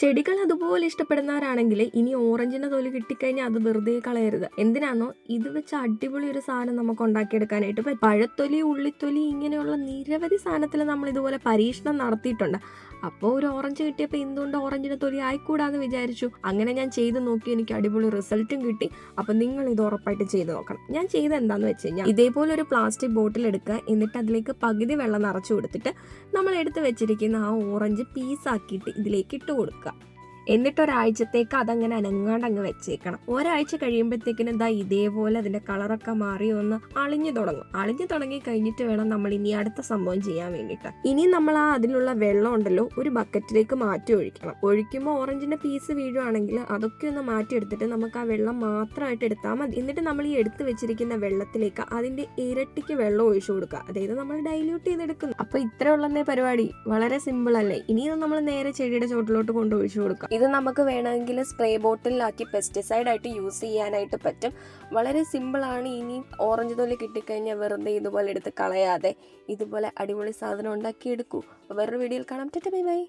ചെടികൾ അതുപോലെ ഇഷ്ടപ്പെടുന്നവരാണെങ്കിൽ ഇനി ഓറഞ്ചിന്റെ തൊലി കിട്ടിക്കഴിഞ്ഞാൽ അത് വെറുതെ കളയരുത്. എന്തിനാണോ ഇത് വെച്ച് അടിപൊളി ഒരു സാധനം നമുക്ക് ഉണ്ടാക്കിയെടുക്കാനായിട്ട് പറ്റും. പഴത്തൊലി ഉള്ളിത്തൊലി ഇങ്ങനെയുള്ള നിരവധി സാധനത്തിൽ നമ്മൾ ഇതുപോലെ പരീക്ഷണം നടത്തിയിട്ടുണ്ട്. അപ്പോൾ ഒരു ഓറഞ്ച് കിട്ടിയപ്പോൾ എന്തുകൊണ്ട് ഓറഞ്ചിന്റെ തൊലി ആയിക്കൂടാന്ന് വിചാരിച്ചു? അങ്ങനെ ഞാൻ ചെയ്ത് നോക്കി എനിക്ക് അടിപൊളി റിസൾട്ടും കിട്ടി. അപ്പം നിങ്ങൾ ഇത് ഉറപ്പായിട്ട് ചെയ്ത് നോക്കണം. ഞാൻ ചെയ്ത് എന്താന്ന് വെച്ച് കഴിഞ്ഞാൽ ഇതേപോലെ ഒരു പ്ലാസ്റ്റിക് ബോട്ടിൽ എടുക്കുക. എന്നിട്ട് അതിലേക്ക് പകുതി വെള്ളം നിറച്ചു കൊടുത്തിട്ട് നമ്മൾ എടുത്ത് വെച്ചിരിക്കുന്ന ആ ഓറഞ്ച് പീസാക്കിയിട്ട് ഇതിലേക്ക് ഇട്ട് കൊടുക്കുക. എന്നിട്ട് ഒരാഴ്ചത്തേക്ക് അതങ്ങനെ അനങ്ങാണ്ട് അങ്ങ് വെച്ചേക്കണം. ഒരാഴ്ച കഴിയുമ്പോഴത്തേക്കിനും എന്താ ഇതേപോലെ അതിന്റെ കളറൊക്കെ മാറി ഒന്ന് അളിഞ്ഞു തുടങ്ങും. അളിഞ്ഞു തുടങ്ങി കഴിഞ്ഞിട്ട് വേണം നമ്മൾ ഇനി അടുത്ത സംഭവം ചെയ്യാൻ വേണ്ടിയിട്ട്. ഇനി നമ്മൾ ആ അതിലുള്ള വെള്ളം ഉണ്ടല്ലോ ഒരു ബക്കറ്റിലേക്ക് മാറ്റി ഒഴിക്കണം. ഒഴിക്കുമ്പോൾ ഓറഞ്ചിന്റെ പീസ് വീഴുവാണെങ്കിൽ അതൊക്കെ ഒന്ന് മാറ്റി എടുത്തിട്ട് നമുക്ക് ആ വെള്ളം മാത്രമായിട്ട് എടുത്താൽ മതി. എന്നിട്ട് നമ്മൾ ഈ എടുത്തു വെച്ചിരിക്കുന്ന വെള്ളത്തിലേക്ക് അതിന്റെ ഇരട്ടിക്ക് വെള്ളം ഒഴിച്ചു കൊടുക്കുക. അതായത് നമ്മൾ ഡൈല്യൂട്ട് ചെയ്തെടുക്കുന്നു. അപ്പൊ ഇത്ര ഉള്ളതേ പരിപാടി. വളരെ സിമ്പിൾ അല്ലേ? ഇനി നമ്മൾ നേരെ ചെടിയുടെ ചോട്ടിലോട്ട് കൊണ്ട് ഒഴിച്ചു കൊടുക്കുക. ഇത് നമുക്ക് വേണമെങ്കിൽ സ്പ്രേ ബോട്ടിലാക്കി പെസ്റ്റിസൈഡ് ആയിട്ട് യൂസ് ചെയ്യാനായിട്ട് പറ്റും. വളരെ സിമ്പിളാണ് ഇനി ഓറഞ്ച് തൊലി കിട്ടിക്കഴിഞ്ഞാൽ വെറുതെ ഇതുപോലെ എടുത്ത് കളയാതെ ഇതുപോലെ അടിപൊളി സാധനം ഉണ്ടാക്കി എടുക്കൂ വേറൊരു വീഡിയോയിൽ കാണാം. Tata bye bye.